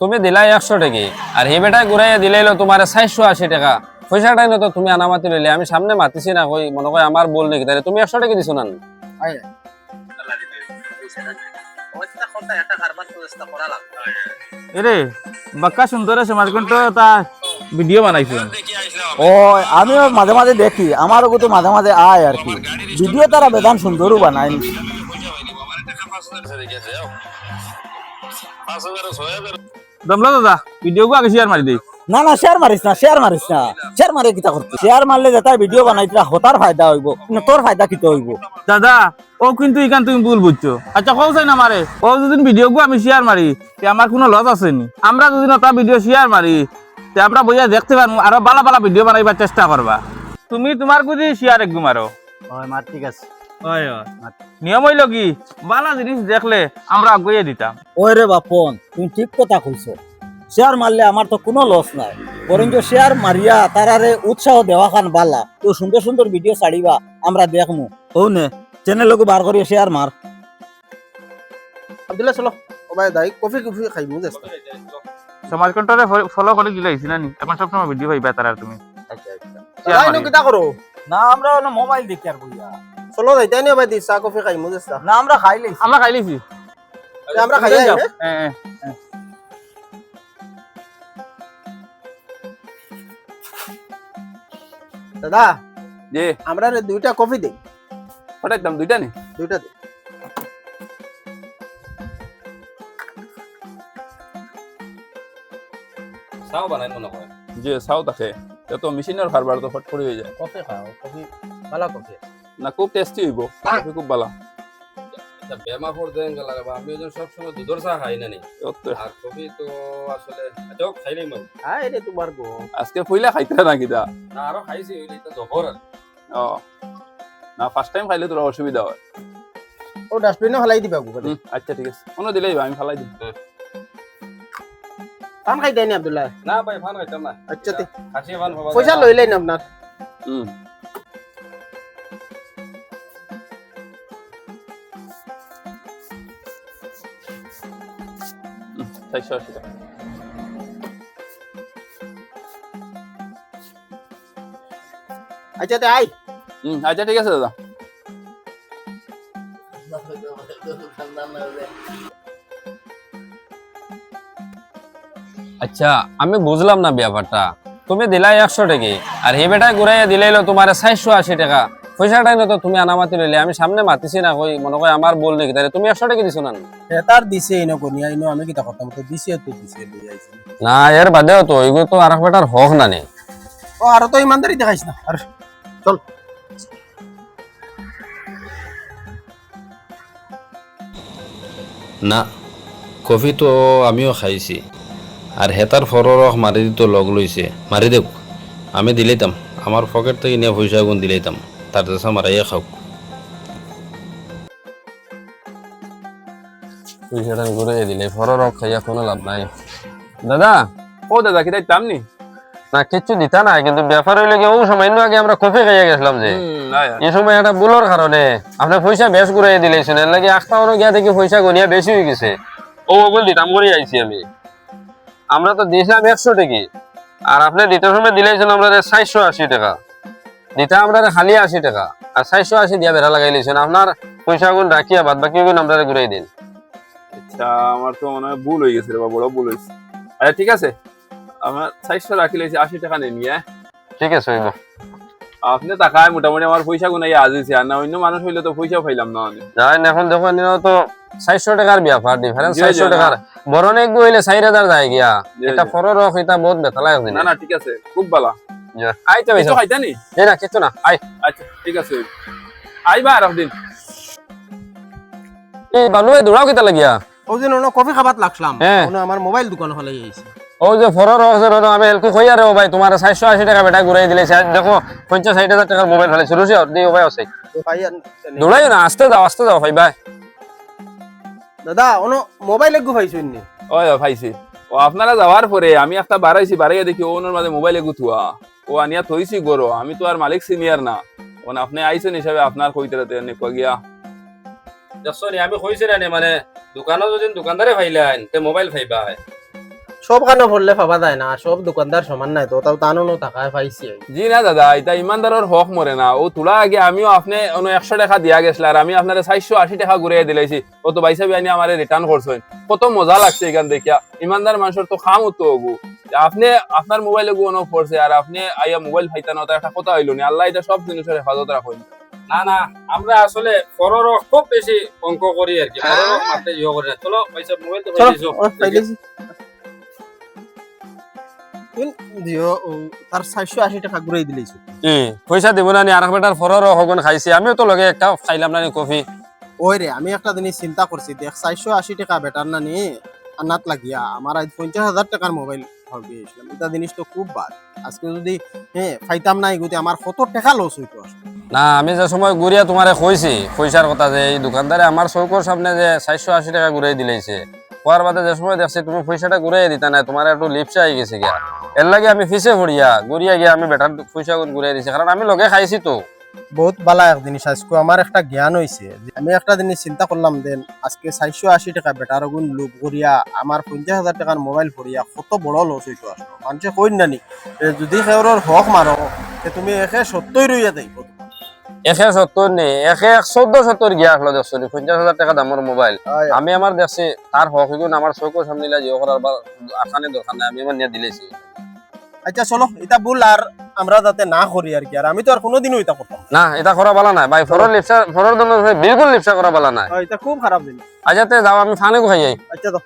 তুমি দিলাই একশো টাকি। আর সেই বেটাই ঘুরাইয়া দিলাইলো তোমার চারশো আশি টাকা। পয়সাটাই না তো তুমি আনা মাতি লইলে আমি সামনে মাতিছি না কই মনে কয় আমার বল নাকি? তাহলে তুমি একশো টাকা দিছো না? এরে বাক্কা সুন্দর আছে মাঝখান তো তা ভিডিও বানাইছে। ও আমিও মাঝে মাঝে দেখি আমারও তো মাঝে মাঝে আয় আর কি। ভিডিও তারা বেদান সুন্দরও বানায় দমলা দাদা ভিডিও আগে শেয়ার মারি দেই। না না শেয়ার মারিস না শেয়ার মারিস না। শেয়ার মারে কিতা করতে? শেয়ার মারলে যেটা ভিডিও বানাই দিলা হতার ফায়দা হইব। না তোর ফায়দা কিতা হইব? দাদা ও কিন্তু ইখান তুমি ভুল বুঝছ। আচ্ছা কও চাই না মারে ও যদি ভিডিও গো আমি শেয়ার মারি তে আমার কোনো লস আছে নি? আমরা যদি ওটা ভিডিও শেয়ার মারি তে আমরা বইয়া দেখতে পারব আরও বালা বালা ভিডিও বানাইবার চেষ্টা করবা। তুমি তোমার কুদি শেয়ার একদম মারো মার ঠিক আছে। হয় হয় নিয়ম হইল কি বালা জিনিস দেখলে আমরা আগুয়ে দিতাম। ওই রে বাপন তুমি ঠিক কথা কইছো। শেয়ার মারলে আমার তো কোনো লস নাই। বরঞ্চ শেয়ার মারিয়া তারারে উৎসাহ দেওয়া খান বালা। তো সুন্দর সুন্দর ভিডিও ছাড়িবা আমরা দেখমু। ও নে চ্যানেল লোক বার শেয়ার মার। আব্দুল্লাহ চলো। ও ভাই দাই কফি কফি খাইমু দেখ সমাজ কন্ট্রোলে ফলো করে দিলাইছি না নি? এখন সব সময় ভিডিও পাইবা তারা তুমি। আচ্ছা আচ্ছা। করো না আমরা মোবাইল দেখি আর চলো যাইতাই নি ভাই দি চা কফি না আমরা খাই লইছি আমরা খাই লিছি। আমরা খাই যাই হ্যাঁ হ্যাঁ দাদা জি আমরা রে দুইটা কফি দেই। পাঠাইতাম দুইটা নি? দুইটা দে। চাও বানাই মনে কয় যে চাও তাকে এত মেশিনের কারবার তো ফট করে হয়ে যায়। কফি খাও কফি ভালো কফি। না খুব টেস্টি হইব। কফি খুব ভালো। আচ্ছা বেমা ফোর দেন গেল আমি ওজন সবসময় দুধর চা খাই না নি। আর কফি তো আসলে আচ্ছা খাইলেই মানে আই রে তোমার গো। আজকে পইলা খাইতে না কিতা না আরও খাইছি ওইটা এটা জবর আর। ও। না ফার্স্ট টাইম খাইলে তোর অসুবিধা হয়। ও ডাস্টবিনে ফেলাই দিবা গো আচ্ছা ঠিক আছে। কোনো দিলেই আমি ফালাই দিই পান খাই দেয় নি আব্দুল্লাহ? না ভাই ফান খাইতাম না। আচ্ছা তে খাসি ফান বাবা পয়সা লইলেন আপনার হুম। চারশো আশি টাকা আচ্ছা হুম আচ্ছা ঠিক আছে দাদা। আচ্ছা আমি বুঝলাম না ব্যাপারটা। তুমি দিলাই একশো টাকি আর এই বেটাই ঘুরাইয়া দিলাইলো তোমার চারশো আশি টাকা। পয়সাটাই না তো তুমি আনামাতি লইলে। আমি সামনে মাতিছি না কই মনে কয় আমার বল নাকি? তাহলে তুমি একশো টাকা দিছো না? হেতার দিছে ইনো কোনিয়া ইনো আমি কিতা করতাম তো দিছে তো দিছে না এর বাদেও তো এগুলো তো আর বেটার হক না নে? ও আর তো ইমানদারি দেখাইছ না? আর চল। না কফি তো আমিও খাইছি। আর হেতার ফররস মারি দিত লগ লইছে মারি দেব আমি দিলেইতাম আমার পকেট থেকে নিয়ে পয়সা গুণ দিলেইতাম তার দেশা মারাইয়া খাওক পয়সাটা ঘুরাইয়া দিলে ফরর খাইয়া কোনো লাভ নাই। দাদা ও দাদা কি দাম নি? না কিচ্ছু দিতা না কিন্তু ব্যাপার হইলে কি ও সামান্য আগে আমরা কফি খাইয়া গেছিলাম যে। এই সময় একটা ভুলোর কারণে আপনি পয়সা বেশ ঘুরাই দিলেছেন এর লাগে আস্তা অনেক গিয়া থেকে পয়সা গনিয়া বেশি হয়ে গেছে। ও ওগুলো দিতাম করে আইছি আমি। আমরা তো দিয়েছিলাম একশো টাকি আর আপনি দিতে সময় দিলেছেন আমরা চারশো আশি টাকা। দিতা আমরা খালি আশি টাকা। আর চারশো আশি দিয়া বেড়া লাগাই আপনার পয়সা গুণ রাখিয়া বাদ বাকি গুণ আমরা ঘুরাই দিন। আচ্ছা আমার তো মনে হয় ভুল হয়ে গেছে রে বা বড় ভুল হয়েছে। আচ্ছা ঠিক আছে। আমার চারশো রাখি লেছি আশি টাকা নেন নিয়ে ঠিক আছে হইব। আপনি টাকায় মোটামুটি আমার পয়সা গুনাই আজ হয়েছে আর না অন্য মানুষ হইলে তো পয়সা পাইলাম না আমি। যাই এখন দেখো তো চারশো টাকার ব্যাপার ডিফারেন্স চারশো না। টাকার বড় এক হইলে চার হাজার যায় গিয়া। এটা। ফরর এটা বহুত বেতা লাগে না না ঠিক আছে খুব ভালো। আইতে কিছু খাইতা নি এই না কিছু না আই আচ্ছা ঠিক আছে। আইবা আর একদিন এই বানু এই দৌড়াও কিতা লাগিয়া? ও যে নো কফি খাবাত লাগলাম হ্যাঁ। ওনো আমার মোবাইল দোকান আইছি ও যে ফরর রক আছে রনো আমি এলকু কই আরে ও ভাই তোমার চারশো আশি টাকা বেটা ঘুরাই দিলে। দেখো পঞ্চাশ ষাট হাজার টাকার মোবাইল ফেলে শুরু দিয়ে ভাই আছে। ভাই না আস্তে যাও আস্তে যাও ভাই ভাই দাদা ওনো মোবাইল একগু পাইছো নি ওই পাইছি ও আপনারা যাওয়ার পরে আমি একটা বাড়াইছি বাড়াইয়া দেখি ওনার মাঝে মোবাইলে গুথুয়া ও আনিয়া থইছি গরো আমি তো আর মালিক সিনিয়র না। ওন আপনি আইছেন হিসাবে আপনার কইতে রাতে নিকো গিয়া। দেখছ নি আমি কইছি না নি মানে দোকানত যদি দোকানদারে ফাইলাইন তে মোবাইল ফাইবা সব কানে পড়লে পাবা যায় না সব দোকানদার সমান নাই তো তাও তানো টাকায় পাইছি জি না দাদা এটা ইমানদারের হক মরে না। ও তোলা আগে আমিও আপনি অন্য একশো টাকা দিয়া গেছিল আর আমি আপনার চারশো আশি টাকা ঘুরিয়ে দিলাইছি। ও তো বাইসা বিয়ানি আমার রিটার্ন করছেন কত মজা লাগছে এখান দেখিয়া। ইমানদার মানুষের তো খাম ওগু আপনি আপনার মোবাইলে গু অন পড়ছে আর আপনি আইয়া মোবাইল ফাইতানো তো একটা কথা হইল নি? আল্লাহ এটা সব জিনিসের হেফাজত রাখুন না। না আমরা আসলে ফরর খুব বেশি অঙ্ক করি আর কি। ফরর মারতে ইয়ে করি না। চলো পয়সা মোবাইল তো দিও, তার চারশো আশি টাকা ঘুরাই দিলেছি পয়সা দিব না নি? আর বেটার ফরর হগন খাইছি। আমিও তো লগে একটা খাইলাম না নি কফি। ওই রে আমি একটা জিনিস চিন্তা করছি। দেখ চারশো আশি টাকা বেটার না নিয়ে আনাত লাগিয়া আমার আজ পঞ্চাশ হাজার টাকার মোবাইল গিয়েছিলাম এটা জিনিস তো খুব বাদ আজকে যদি হ্যাঁ ফাইতাম নাই, গতি আমার কত টাকা লস হইতো না, আমি যে সময় ঘুরিয়া তোমারে কইছি, পয়সার কথা যে এই দোকানদারে আমার চৌকর সামনে যে চারশো আশি টাকা ঘুরাই দিলেছে হওয়ার বাদে যে সময় দেখছি তুমি পয়সাটা ঘুরাই দিতা না তোমার একটু লিপসা হয়ে গেছে গিয়া। এর লাগে আমি ফিসে ভরিয়া ঘুরিয়া গিয়া আমি বেটার পয়সা ঘুরাই দিছি, কারণ আমি লগে খাইছি তো। বহুত বালা এক জিনিস। আজকে আমার একটা জ্ঞান হয়েছে আমি একটা জিনিস চিন্তা করলাম দেন আজকে চারশো আশি টাকা বেটার গুণ লোক করিয়া আমার পঞ্চাশ হাজার টাকার মোবাইল ভরিয়া কত বড় লস হইতো আসলো মানুষে কই নানি যদি সেওর হক মারো তুমি একে সত্যই রইয়া দেই একে সত্তর নেই একে চোদ্দ সত্তর গিয়া আসলো দেখছ পঞ্চাশ হাজার টাকা দামের মোবাইল আমি আমার দেখছি তার হক গুণ আমার সামনে জিও করার বা আসানি দরকার নাই আমি আমার নিয়ে দিলেছি আচ্ছা চলো এটা ভুল আর আমরা যাতে না করি আর কি আর আমি তো আর কোনোদিনও এটা করতাম না। এটা করা বালা নাই। ভাই ফরর লিপসা ফরর দল বিলকুল লিপসা করা বালা নাই। এটা খুব খারাপ দিন আজাতে যাও আমি ফানে খাই যাই। আচ্ছা তো